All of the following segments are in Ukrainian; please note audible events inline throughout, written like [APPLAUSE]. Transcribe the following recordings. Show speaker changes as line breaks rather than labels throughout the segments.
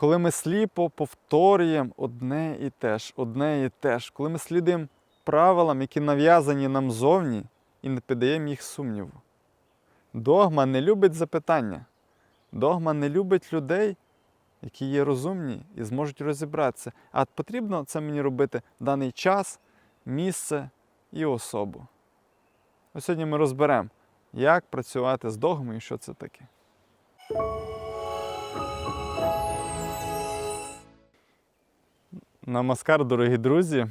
Коли ми сліпо повторюємо одне і те ж, одне і те ж, коли ми слідуємо правилам, які нав'язані нам зовні, і не піддаємо їх сумніву. Догма не любить запитання. Догма не любить людей, які є розумні і зможуть розібратися. А потрібно це мені робити в даний час, місце і особу. Ось сьогодні ми розберемо, як працювати з догмою що це таке. Намаскар, дорогі друзі.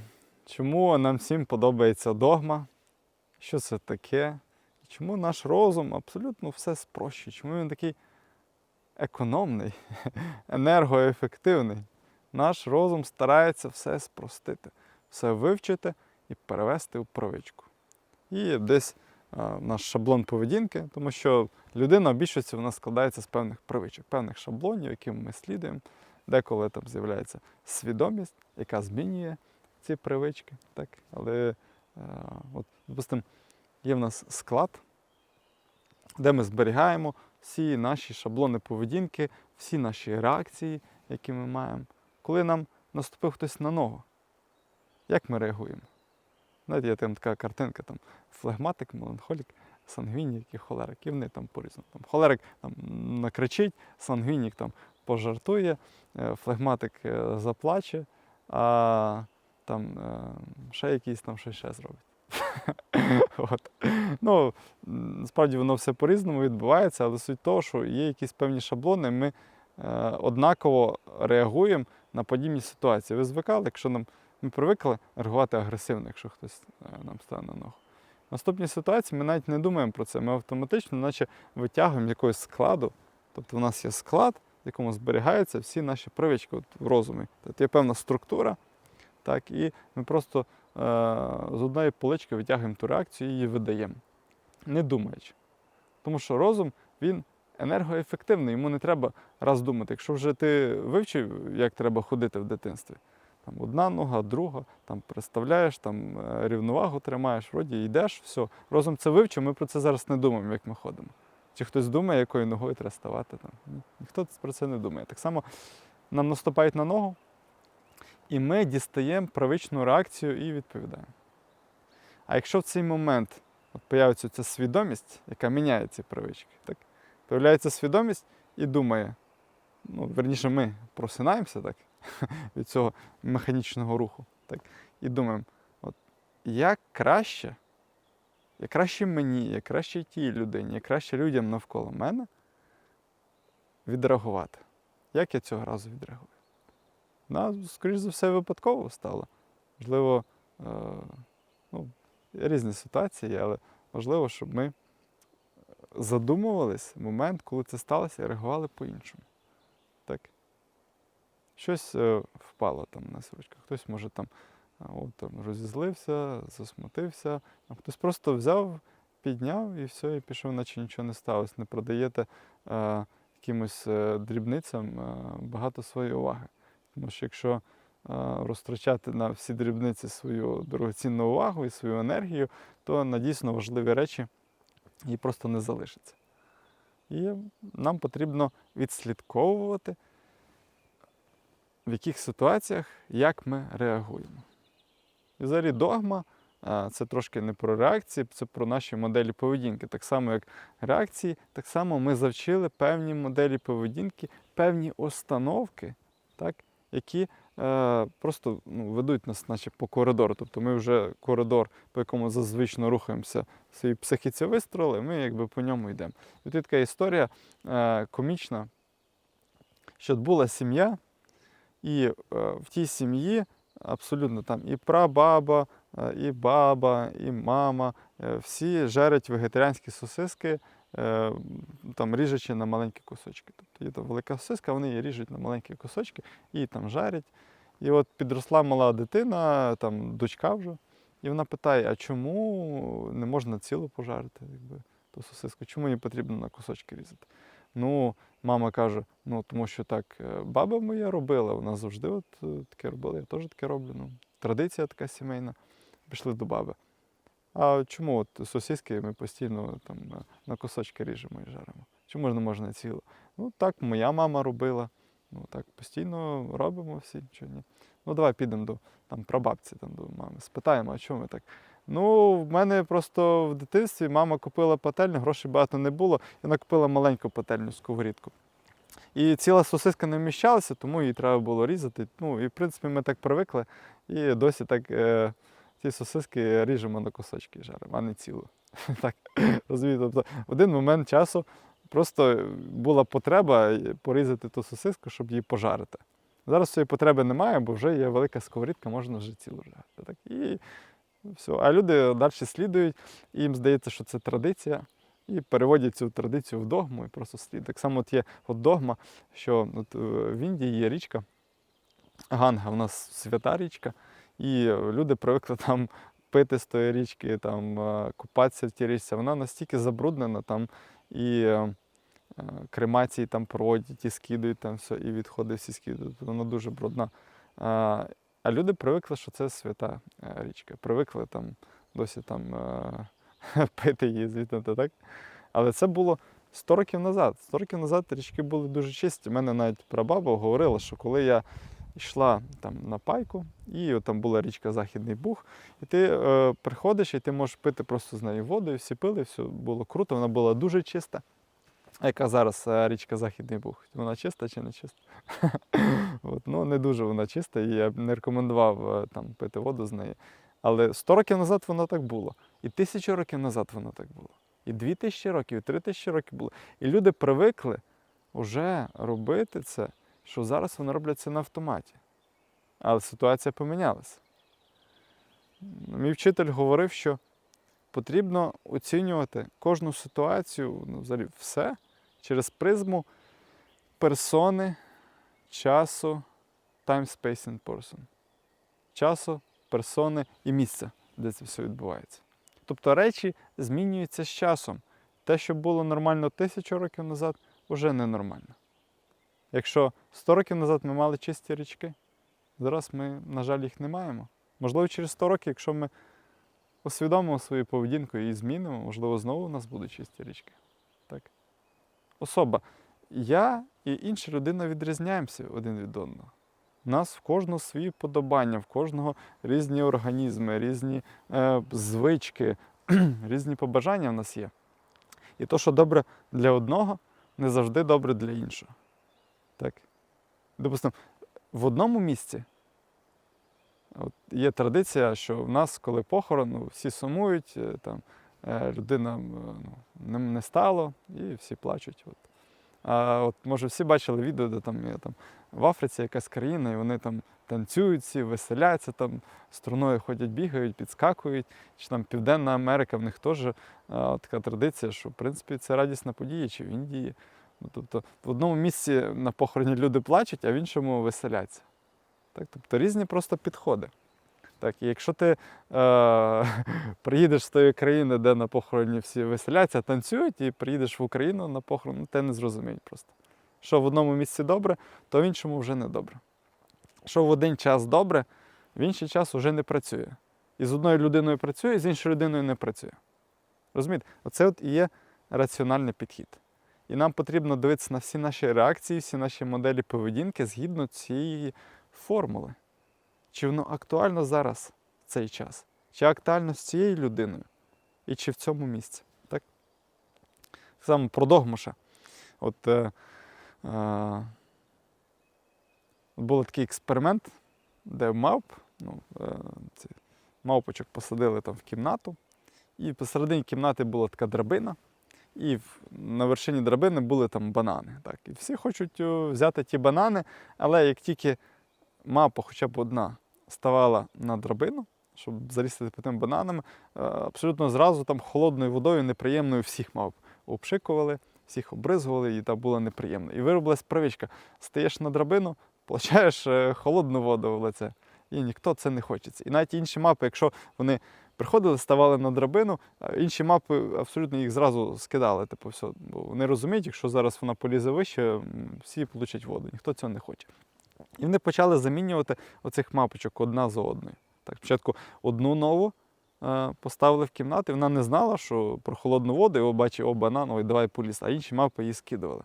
Чому нам всім подобається догма? Що це таке? Чому наш розум абсолютно все спрощує? Чому він такий економний, [LAUGHS] енергоефективний? Наш розум старається все спростити, все вивчити і перевести у привичку. І десь а, наш шаблон поведінки, тому що людина в більшості вона складається з певних привичок, певних шаблонів, яким ми слідуємо. Деколи там з'являється свідомість, яка змінює ці привички. Так? Але е, от, допустимо, є в нас склад, де ми зберігаємо всі наші шаблони поведінки, всі наші реакції, які ми маємо. Коли нам наступив хтось на ногу, як ми реагуємо? Знаєте, є там така картинка, там флегматик, меланхолік, сангвінік і холерик, і вони там порізно. Там холерик там, накричить, сангвінік там пожартує, е, флегматик е, заплаче, а там е, ще якийсь там щось ще зробить. [LAUGHS] От. Ну, м, справді воно все по-різному відбувається, але суть того, що є якісь певні шаблони, ми однаково реагуємо на подібні ситуації. Ви звикали, якщо нам ми привикли реагувати агресивно, якщо хтось нам стане на ногу. В наступній ситуації ми навіть не думаємо про це. Ми автоматично, наче витягуємо якогось складу. Тобто у нас є склад, в якому зберігаються всі наші привички от, в розумі. Тобто є певна структура, так, і ми просто е, з одної полички витягуємо ту реакцію і її видаємо, не думаючи. Тому що розум він енергоефективний, йому не треба раз думати. Якщо вже ти вивчив, як треба ходити в дитинстві, там одна нога, друга, там представляєш, там е, рівновагу тримаєш, вроді йдеш, все. Розум це вивчив, ми про це зараз не думаємо, як ми ходимо. Чи хтось думає, якою ногою треба ставати. Там. Ніхто про це не думає. Так само нам наступають на ногу, і ми дістаємо правичну реакцію і відповідаємо. А якщо в цей момент от появиться ця свідомість, яка міняє ці привички, так? появляється свідомість і думає, ну, верніше, ми просинаємося так, [LAUGHS] від цього механічного руху. Так, і думаємо, от, як краще, як краще мені, як краще тій людині, як краще людям навколо мене відреагувати. Як я цього разу відреагую? Вона, скоріш за все, випадково стало. Можливо, е, ну, різні ситуації, але важливо, щоб ми задумувались в момент, коли це сталося, і реагували по-іншому. Так. Щось е, впало там на ручках. Хтось може там, от, там розізлився, засмутився, а хтось просто взяв, підняв і все, і пішов, наче нічого не сталося. Не продаєте е, якимось е, дрібницям е, багато своєї уваги. Тому що якщо е, розтрачати на всі дрібниці свою дорогоцінну увагу і свою енергію, то на дійсно важливі речі її просто не залишиться. І нам потрібно відслідковувати, в яких ситуаціях як ми реагуємо. І взагалі догма це трошки не про реакції, це про наші моделі поведінки. Так само, як реакції, так само ми завчили певні моделі поведінки, певні установки, так, які е, просто ну, ведуть нас наче по коридору. Тобто ми вже коридор, по якому зазвично рухаємося, в своїй психіці вистроїли, ми якби по ньому йдемо. І тут така історія е, комічна, що була сім'я, і е, в тій сім'ї абсолютно там і прабаба, е, і баба, і мама, е, всі жарять вегетаріанські сосиски, е, там ріжучи на маленькі кусочки. Тобто є там велика сосиска, вони її ріжуть на маленькі кусочки і там жарять. І от підросла мала дитина, там дочка вже, і вона питає: а чому не можна цілу пожарити, якби, ту сосиску? Чому її потрібно на кусочки різати? Ну, мама каже: ну тому що так е, баба моя робила, вона завжди от е, таке робила, я теж таке роблю. Ну, традиція така сімейна. Пішли до баби. А чому от сосиски ми постійно там на- кусочки ріжемо і жаримо? Чому ж не можна ціло? Ну так моя мама робила. Ну так постійно робимо всі, чого ні. Ну давай підемо до там, прабабці, там, до мами, спитаємо, а чому ми так. Ну, в мене просто в дитинстві мама купила пательню, грошей багато не було, і вона купила маленьку пательню сковорідку. І ціла сосиска не вміщалася, тому її треба було різати. Ну, і в принципі ми так привикли, і досі так е, ці сосиски ріжемо на кусочки жаримо, а не цілу. [LAUGHS] Так, розумієте, тобто в один момент часу просто була потреба порізати ту сосиску, щоб її пожарити. Зараз цієї потреби немає, бо вже є велика сковорідка, можна вже цілу жарити. Так? І все. А люди далі слідують, їм здається, що це традиція, і переводять цю традицію в догму і просто слідують. Так само от є от догма, що от, е, в Індії є річка Ганга, в нас свята річка, і люди привикли там пити з тої річки, там, е, купатися в тій річці. Вона настільки забруднена там і е, кремації там проводять, і скидують там все, і відходи всі скидують. Вона дуже брудна. А, люди привикли, що це свята е, річка. Привикли там досі там е, [LAUGHS] пити її звідти, та так? Але це було 100 років назад. 100 років назад річки були дуже чисті. У мене навіть прабаба говорила, що коли я йшла там на пайку, і там була річка Західний Буг, і ти е, приходиш, і ти можеш пити просто з нею воду, і всі пили, все було круто, вона була дуже чиста. Яка зараз е, річка Західний Буг? Вона чиста чи не чиста? [LAUGHS] От, ну, не дуже вона чиста, і я б не рекомендував е, там, пити воду з неї. Але 100 років назад воно так було. І тисячу років назад воно так було. І дві тисячі років, і три тисячі років було. І люди привикли вже робити це, що зараз вони роблять це на автоматі. Але ситуація помінялася. Мій вчитель говорив, що потрібно оцінювати кожну ситуацію, ну, взагалі все, через призму персони, часу, time, space and person. Часу, персони і місця, де це все відбувається. Тобто речі змінюються з часом. Те, що було нормально тисячу років назад, вже ненормально. Якщо 100 років назад ми мали чисті річки, зараз ми, на жаль, їх не маємо. Можливо, через 100 років, якщо ми усвідомимо свою поведінку і змінимо, можливо, знову у нас будуть чисті річки. Особа. Я і інша людина відрізняємося один від одного. У нас в кожного свої подобання, в кожного різні організми, різні е, звички, [CLEARS THROAT] різні побажання в нас є. І то, що добре для одного, не завжди добре для іншого. Так? Допустимо, в одному місці от є традиція, що в нас, коли похорон, ну, всі сумують, е, там, людина ну, не, стало, і всі плачуть. От. А от, може, всі бачили відео, де там, є, там в Африці якась країна, і вони там танцюють всі, веселяться, там струною ходять, бігають, підскакують. Чи там Південна Америка, в них теж а, така традиція, що в принципі це радісна подія, чи в Індії. Ну, тобто в одному місці на похороні люди плачуть, а в іншому веселяться. Так? Тобто різні просто підходи. Так, і якщо ти е, [LAUGHS] приїдеш з тої країни, де на похороні всі веселяться, танцюють, і приїдеш в Україну на похорон, ну, те не зрозуміють просто. Що в одному місці добре, то в іншому вже не добре. Що в один час добре, в інший час вже не працює. І з одною людиною працює, з іншою людиною не працює. Розумієте? Оце от і є раціональний підхід. І нам потрібно дивитися на всі наші реакції, всі наші моделі поведінки згідно цієї формули. Чи воно актуально зараз в цей час? Чи актуально з цією людиною? І чи в цьому місці? Так? Саме про догмуша. От е, е, був такий експеримент, де мавп, ну, е, мавпочок посадили там в кімнату, і посередині кімнати була така драбина, і на вершині драбини були там банани. Так? І всі хочуть взяти ті банани, але як тільки мапа, хоча б одна, ставала на драбину, щоб залізти по тим бананами, е, абсолютно зразу там холодною водою неприємною всіх мав обшикували, всіх обризгували, і там було неприємно. І виробилась привичка. Стаєш на драбину, получаєш е, холодну воду в лице. І ніхто це не хочеться. І навіть інші мапи, якщо вони приходили, ставали на драбину, інші мапи абсолютно їх зразу скидали. Типу, все. Бо вони розуміють, якщо зараз вона полізе вище, всі получать воду. Ніхто цього не хоче. І вони почали замінювати оцих мапочок одна за одною. Так, спочатку одну нову е, поставили в кімнату, і вона не знала, що про холодну воду, його бачить, о, банан, ой, давай поліз, а інші мапи її скидували.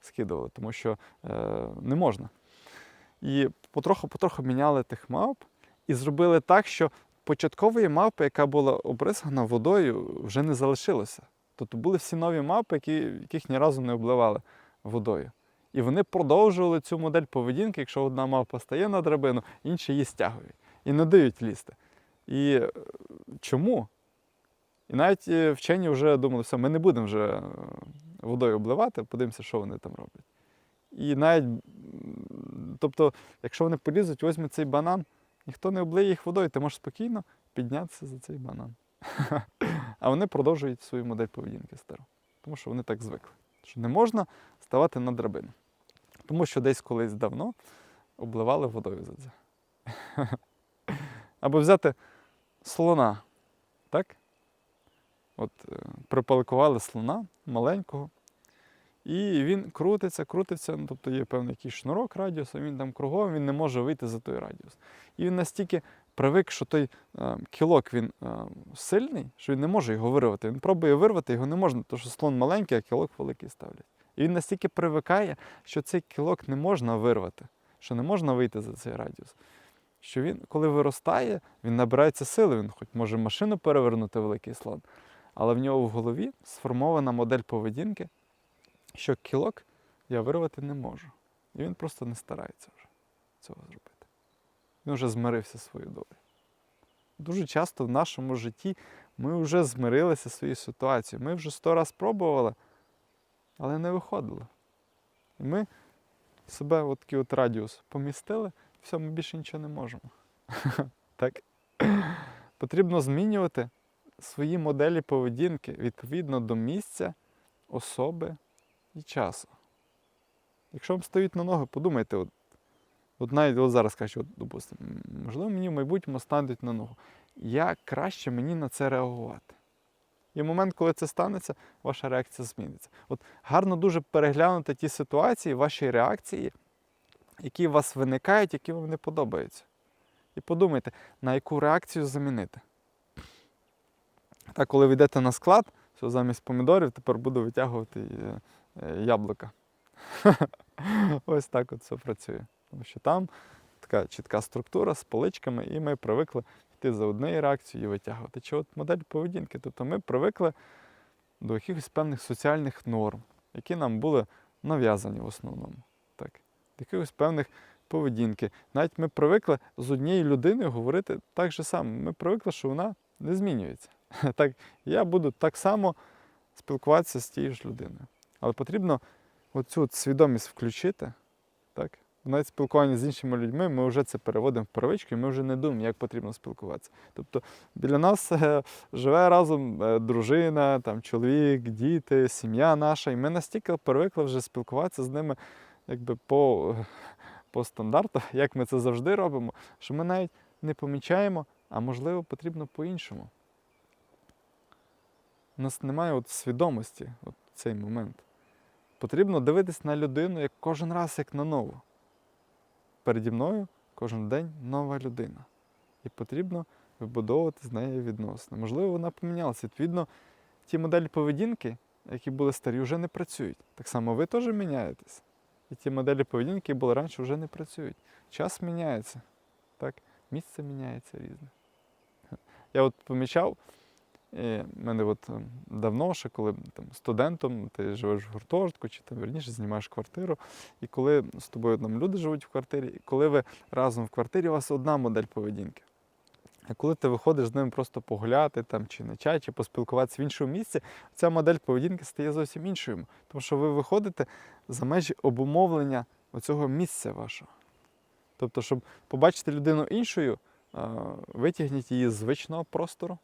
скидували, тому що е, не можна. І потроху-потроху міняли тих мавп і зробили так, що початкової мавпи, яка була обризгана водою, вже не залишилося. Тобто були всі нові мавпи, які, яких ні разу не обливали водою. І вони продовжували цю модель поведінки, якщо одна мавпа стає на драбину, інші її стягують і не дають лізти. І е, чому? І навіть е, вчені вже думали, все, ми не будемо вже е, водою обливати, подивимося, що вони там роблять. І навіть, тобто, якщо вони полізуть, візьмуть цей банан, ніхто не облиє їх водою, ти можеш спокійно піднятися за цей банан. [LAUGHS] А вони продовжують свою модель поведінки стару. Тому що вони так звикли. Що не можна ставати на драбину. Тому що десь колись давно обливали водою за це. Або взяти слона, так? От е, припалкували слона маленького, і він крутиться, крутиться, ну, тобто є певний якийсь шнурок радіусу, він там кругом, він не може вийти за той радіус. І він настільки привик, що той е, кілок він е, сильний, що він не може його вирвати. Він пробує вирвати, його не можна, тому що слон маленький, а кілок великий ставлять. І він настільки привикає, що цей кілок не можна вирвати, що не можна вийти за цей радіус. Що він, коли виростає, він набирається сили, він хоч може машину перевернути великий слон, але в нього в голові сформована модель поведінки, що кілок я вирвати не можу. І він просто не старається вже цього зробити. Він вже змирився зі своєю долею. Дуже часто в нашому житті ми вже змирилися зі своєю ситуацією. Ми вже сто раз пробували, але не виходило. І ми себе от такий от радіус помістили, все, ми більше нічого не можемо. [LAUGHS] так? [CLEARS THROAT] Потрібно змінювати свої моделі поведінки відповідно до місця, особи і часу. Якщо вам стоїть на ноги, подумайте, от, от навіть от зараз кажуть, от, допустимо, можливо, мені в майбутньому стануть на ногу. Як краще мені на це реагувати? І в момент, коли це станеться, ваша реакція зміниться. От гарно дуже переглянути ті ситуації, ваші реакції, які у вас виникають, які вам не подобаються. І подумайте, на яку реакцію замінити. Так, коли ви йдете на склад, що замість помідорів тепер буду витягувати е, е, яблука. [LAUGHS] Ось так от все працює. Тому що там така чітка структура з поличками, і ми привикли йти за однією реакцією і витягувати. Чи от модель поведінки? Тобто ми привикли до якихось певних соціальних норм, які нам були нав'язані в основному. Так? До якихось певних поведінки. Навіть ми привикли з однією людиною говорити так же само. Ми привикли, що вона не змінюється. [LAUGHS] Так, я буду так само спілкуватися з тією ж людиною. Але потрібно оцю свідомість включити. Так? Навіть спілкування з іншими людьми ми вже це переводимо в привичку, і ми вже не думаємо, як потрібно спілкуватися. Тобто біля нас е, живе разом е, дружина, там, чоловік, діти, сім'я наша, і ми настільки привикли вже спілкуватися з ними якби по, по стандарту, [LAUGHS] як ми це завжди робимо, що ми навіть не помічаємо, а можливо потрібно по-іншому. У нас немає от свідомості от цей момент. Потрібно дивитись на людину як кожен раз, як на нову. Переді мною кожен день нова людина. І потрібно вибудовувати з нею відносини. Можливо, вона помінялася. Відповідно, ті моделі поведінки, які були старі, вже не працюють. Так само ви теж міняєтесь. І ті моделі поведінки, які були раніше, вже не працюють. Час міняється. Так? Місце міняється різне. Я от помічав, і мене от ем, давно, ще коли там, студентом, ти живеш в гуртожитку, чи там верніше знімаєш квартиру, і коли з тобою там люди живуть в квартирі, і коли ви разом в квартирі, у вас одна модель поведінки. А коли ти виходиш з ними просто погуляти там, чи на чай, чи поспілкуватися в іншому місці, ця модель поведінки стає зовсім іншою. Тому що ви виходите за межі обумовлення оцього місця вашого. Тобто, щоб побачити людину іншою, витягніть її з звичного простору,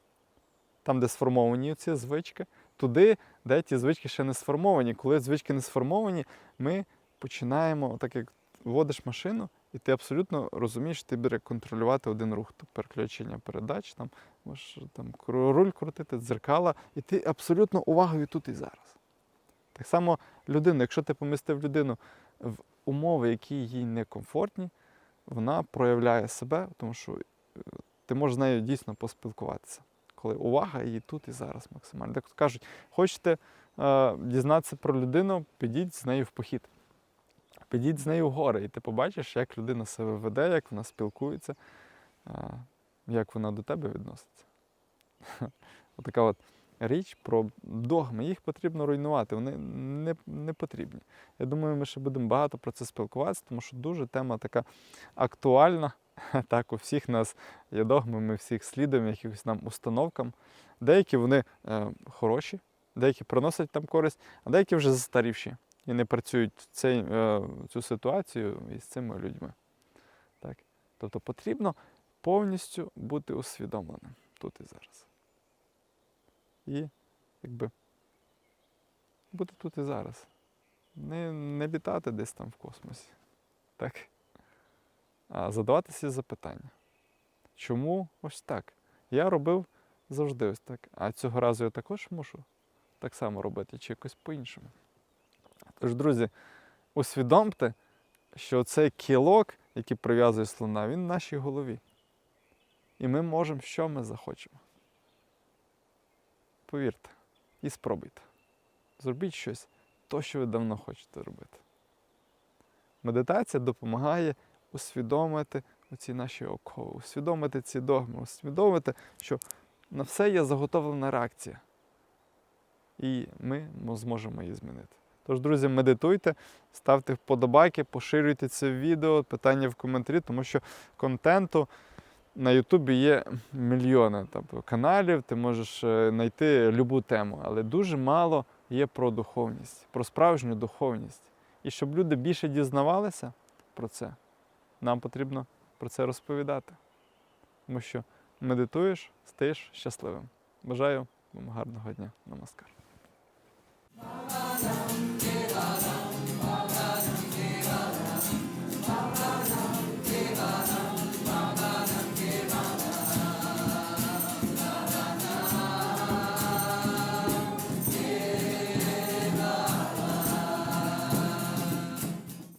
там, де сформовані ці звички, туди, де ті звички ще не сформовані. Коли звички не сформовані, ми починаємо, так як вводиш машину, і ти абсолютно розумієш, ти буде контролювати один рух, тобто переключення передач, там, можеш там, руль крутити, дзеркала, і ти абсолютно увагою тут і зараз. Так само людина, якщо ти помістив людину в умови, які їй некомфортні, вона проявляє себе, тому що е, ти можеш з нею дійсно поспілкуватися. Коли увага і тут, і зараз максимально. Так кажуть, хочете е, дізнатися про людину, підіть з нею в похід. Підіть з нею в гори, і ти побачиш, як людина себе веде, як вона спілкується, е, як вона до тебе відноситься. [LAUGHS] Отака от річ про догми. Їх потрібно руйнувати, вони не, не потрібні. Я думаю, ми ще будемо багато про це спілкуватися, тому що дуже тема така актуальна. [LAUGHS] Так, у всіх нас є догми, ми всіх слідуємо якимось нам установкам. Деякі вони е, хороші, деякі приносять там користь, а деякі вже застарівші і не працюють цей, е, цю ситуацію із цими людьми. Так. Тобто потрібно повністю бути усвідомленим тут і зараз. І якби бути тут і зараз. Не, не літати десь там в космосі. Так? А задаватися запитання. Чому ось так? Я робив завжди ось так. А цього разу я також мушу так само робити, чи якось по-іншому. Тож, друзі, усвідомте, що цей кілок, який прив'язує слона, він в нашій голові. І ми можемо, що ми захочемо. Повірте і спробуйте. Зробіть щось, то, що ви давно хочете робити. Медитація допомагає усвідомити оці наші окови, усвідомити ці догми, усвідомити, що на все є заготовлена реакція. І ми зможемо її змінити. Тож, друзі, медитуйте, ставте вподобайки, поширюйте це відео, питання в коментарі, тому що контенту на Ютубі є мільйони тобто, каналів, ти можеш е, знайти любу тему, але дуже мало є про духовність, про справжню духовність. І щоб люди більше дізнавалися про це, нам потрібно про це розповідати. Тому що медитуєш, стаєш щасливим. Бажаю вам гарного дня Намаскар.